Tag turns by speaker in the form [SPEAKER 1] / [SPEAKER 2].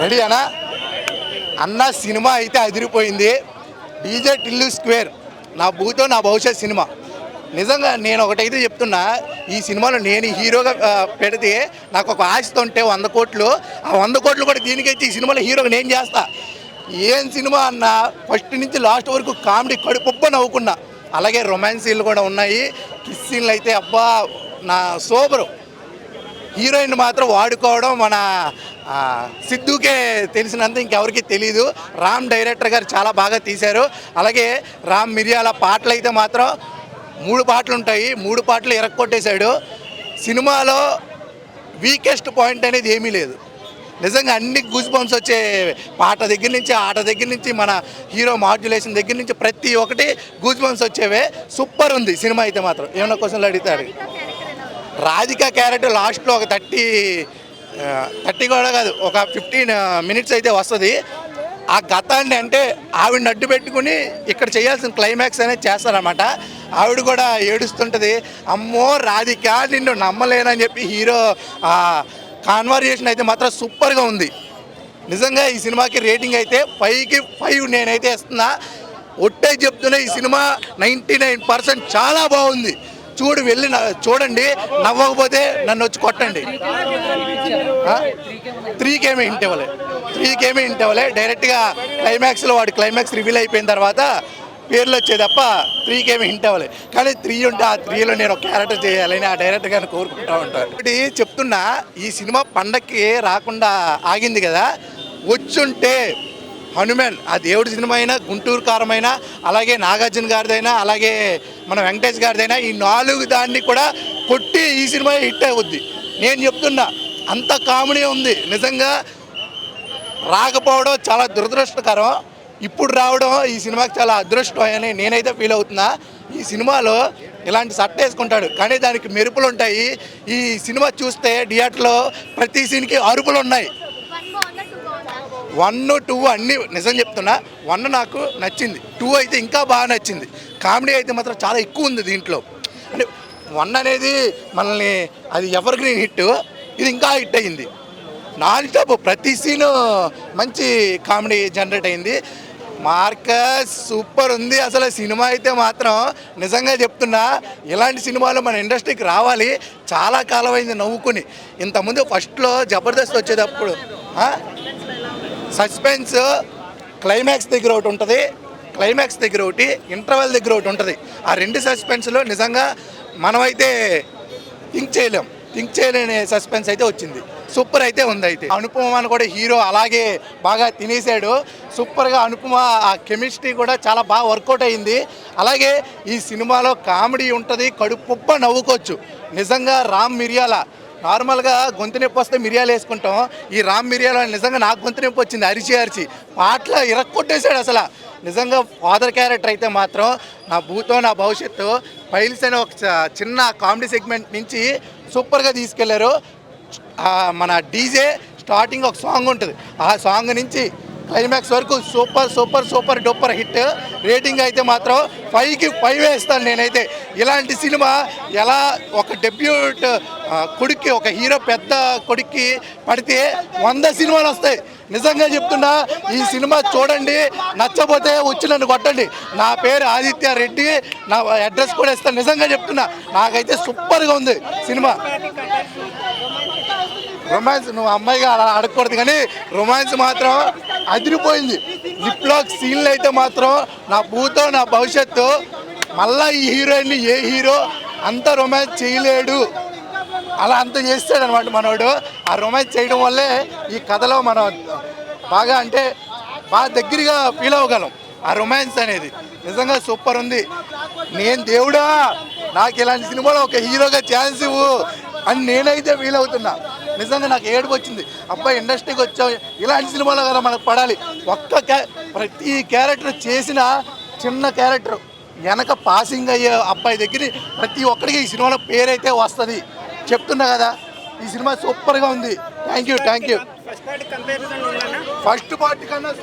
[SPEAKER 1] Ready అనా అన్న cinema అయితే అదిరిపోయింది. DJ Tillu square. నా భూతో నా భవిష్యత్ సినిమా. నిజంగా నేను ఒకటైతే చెప్తున్నా ఈ సినిమాలో నేను హీరోగా పెడితే నాకు ఒక ఆశతో ఉంటే వంద కోట్లు. ఆ వంద కోట్లు కూడా దీనికైతే ఈ సినిమాలో హీరోగా నేను చేస్తా. ఏం సినిమా అన్న ఫస్ట్ నుంచి లాస్ట్ వరకు కామెడీ కడుపుబ్బ నవ్వుకున్నా. అలాగే రొమాన్స్ సీన్లు కూడా ఉన్నాయి. కిస్ సీన్లు అయితే అబ్బా నా సూపరు హీరోయిన్ మాత్రం వాడుకోవడం మన సిద్ధుకే తెలిసినంత ఇంకెవరికి తెలియదు రామ్ డైరెక్టర్ గారు చాలా బాగా తీశారు. అలాగే రామ్ మిరియాల పాటలు అయితే మాత్రం మూడు పాటలు ఉంటాయి. మూడు పాటలు ఎరక్కొట్టేశాడు. సినిమాలో వీకెస్ట్ పాయింట్ అనేది ఏమీ లేదు. నిజంగా అన్ని గూజ్ బంప్స్ వచ్చే పాట దగ్గర నుంచి ఆట దగ్గర నుంచి మన హీరో మాడ్యులేషన్ దగ్గర నుంచి ప్రతి ఒక్కటి గూజ్ బంప్స్ వచ్చేవే. సూపర్ ఉంది సినిమా అయితే మాత్రం. ఏమైనా క్వశ్చన్లు అడుగుతాడు రాధిక క్యారెట్ లాస్ట్లో ఒక థర్టీ థర్టీ కూడా కాదు ఒక ఫిఫ్టీన్ మినిట్స్ అయితే వస్తుంది. ఆ గతాన్ని అంటే ఆవిడని అడ్డు పెట్టుకుని ఇక్కడ చేయాల్సిన క్లైమాక్స్ అనేది చేస్తారనమాట ఆవిడ కూడా ఏడుస్తుంటుంది అమ్మో రాధిక నిన్ను నమ్మలేనని చెప్పి హీరో కాన్వర్జేషన్ అయితే మాత్రం సూపర్గా ఉంది. నిజంగా ఈ సినిమాకి రేటింగ్ అయితే ఫైవ్కి ఫైవ్ నేనైతే ఇస్తున్నా. ఒట్టే చెప్తున్నా ఈ సినిమా నైంటీ నైన్ పర్సెంట్ చాలా బాగుంది. చూడు వెళ్ళి చూడండి నవ్వకపోతే నన్ను వచ్చి కొట్టండి. త్రీకేమీ కేమీ ఇవ్వలే. త్రీకేమీ కేమీ ఇవ్వలే. డైరెక్ట్గా క్లైమాక్స్లో వాడి క్లైమాక్స్ రివీల్ అయిపోయిన తర్వాత పేర్లు వచ్చే తప్ప త్రీకేమీ హింట్ అవ్వలే కానీ త్రీ ఉంటే ఆ త్రీలో నేను ఒక క్యారెక్టర్ చేయాలని ఆ డైరెక్టర్ గారిని కోరుకుంటా ఉంటాను ఒకటి చెప్తున్నా ఈ సినిమా పండక్కి రాకుండా ఆగింది కదా. వచ్చుంటే హనుమాన్ ఆ దేవుడి సినిమా అయినా గుంటూరు కారమైనా అలాగే నాగార్జున గారిదైనా అలాగే మన వెంకటేష్ గారిదైనా ఈ నాలుగు దాన్ని కూడా కొట్టి ఈ సినిమా హిట్ అవుద్ది. నేను చెప్తున్నా అంత కామెడీ ఉంది. నిజంగా రాకపోవడం చాలా దురదృష్టకరం. ఇప్పుడు రావడం ఈ సినిమాకి చాలా అదృష్టం అని నేనైతే ఫీల్ అవుతున్నా. ఈ సినిమాలో ఇలాంటి సట్ట వేసుకుంటాడు. కానీ దానికి మెరుపులు ఉంటాయి ఈ సినిమా చూస్తే థియేటర్లో ప్రతి సీన్కి అరుపులు ఉన్నాయి వన్ టూ అన్ని నిజం చెప్తున్నా వన్ నాకు నచ్చింది టూ అయితే ఇంకా బాగా నచ్చింది. కామెడీ అయితే మాత్రం చాలా ఎక్కువ ఉంది దీంట్లో. అంటే వన్ అనేది మనల్ని అది ఎవరికి హిట్ ఇది ఇంకా హిట్ అయింది. నాన్ స్టాప్ ప్రతి సీను మంచి కామెడీ జనరేట్ అయింది. మార్కస్ సూపర్ ఉంది అసలు సినిమా అయితే మాత్రం. నిజంగా చెప్తున్నా ఇలాంటి సినిమాలు మన ఇండస్ట్రీకి రావాలి. చాలా కాలం అయింది నవ్వుకుని. ఇంతకుముందు ఫస్ట్లో జబర్దస్త్ వచ్చేటప్పుడు సస్పెన్స్ క్లైమాక్స్ దగ్గర ఒకటి ఉంటుంది. క్లైమాక్స్ దగ్గర ఒకటి ఇంటర్వెల్ దగ్గర ఒకటి ఉంటుంది. ఆ రెండు సస్పెన్స్లో నిజంగా మనమైతే థింక్ చేయలేం. థింక్ చేయలేని సస్పెన్స్ అయితే వచ్చింది. సూపర్ అయితే ఉంది అయితే. అనుపమ అని కూడా హీరో అలాగే బాగా తినేసాడు. సూపర్గా అనుపమ ఆ కెమిస్ట్రీ కూడా చాలా బాగా వర్కౌట్ అయింది. అలాగే ఈ సినిమాలో కామెడీ ఉంటుంది కడుపుప్ప నవ్వుకోవచ్చు. నిజంగా రామ్ మిరియాల నార్మల్గా గొంతు నొప్పి వస్తే మిరియాలు వేసుకుంటాం. ఈ రామ్ మిరియాల నిజంగా నాకు గొంతు నొప్పి వచ్చింది అరిచి అరిచి. పాటలు ఇరక్కొట్టేశాడు అసలు. నిజంగా ఫాదర్ క్యారెక్టర్ అయితే మాత్రం నా భూతో నా భవిష్యత్తు ఫైల్స్ అనే ఒక చిన్న కామెడీ సెగ్మెంట్ నుంచి సూపర్గా తీసుకెళ్ళారు. మన డీజే స్టార్టింగ్ ఒక సాంగ్ ఉంటుంది. ఆ సాంగ్ నుంచి క్లైమాక్స్ వరకు super super super duper hit rating అయితే మాత్రం ఫైవ్కి ఫైవ్ వేస్తాను నేనైతే. ఇలాంటి సినిమా ఎలా ఒక డెబ్యూట్ కొడుక్కి ఒక హీరో పెద్ద కొడుక్కి పడితే వంద సినిమాలు వస్తాయి. నిజంగా చెప్తున్నా ఈ సినిమా చూడండి నచ్చపోతే వచ్చి నన్ను కొట్టండి. నా పేరు ఆదిత్య రెడ్డి నా అడ్రస్ కూడా ఇస్తాను. నిజంగా చెప్తున్నా నాకైతే సూపర్గా ఉంది సినిమా. రొమాన్స్ నువ్వు అమ్మాయిగా అలా అడగకూడదు కానీ రొమాన్స్ మాత్రం అదిరిపోయింది. లిప్ లాక్ సీన్లు అయితే మాత్రం నా భూతో నా భవిష్యత్తు మళ్ళా ఈ హీరోయిన్ని ఏ హీరో అంత రొమాన్స్ చేయలేడు. అలా అంత చేస్తాడు అనమాట మనోడు. ఆ రొమాన్స్ చేయడం వల్లే ఈ కథలో మనం బాగా అంటే బాగా దగ్గరగా ఫీల్ అవ్వగలం. ఆ రొమాన్స్ అనేది నిజంగా సూపర్ ఉంది. నేను దేవుడా నాకు ఇలాంటి సినిమాలో ఒక హీరోగా ఛాన్స్ ఇవ్వు అని నేనైతే ఫీల్ అవుతున్నా. నిజంగా నాకు ఏడుపు వచ్చింది. అబ్బాయి ఇండస్ట్రీకి వచ్చాం ఇలాంటి సినిమాలో కదా మనకు పడాలి. ఒక్క క్యా ప్రతి క్యారెక్టర్ చేసిన చిన్న క్యారెక్టర్. వెనక పాసింగ్ అయ్యే అబ్బాయి దగ్గర ప్రతి ఒక్కరికి ఈ సినిమాలో పేరైతే వస్తుంది. చెప్తున్నా కదా ఈ సినిమా సూపర్గా ఉంది. Thank you thank you first part కన్నా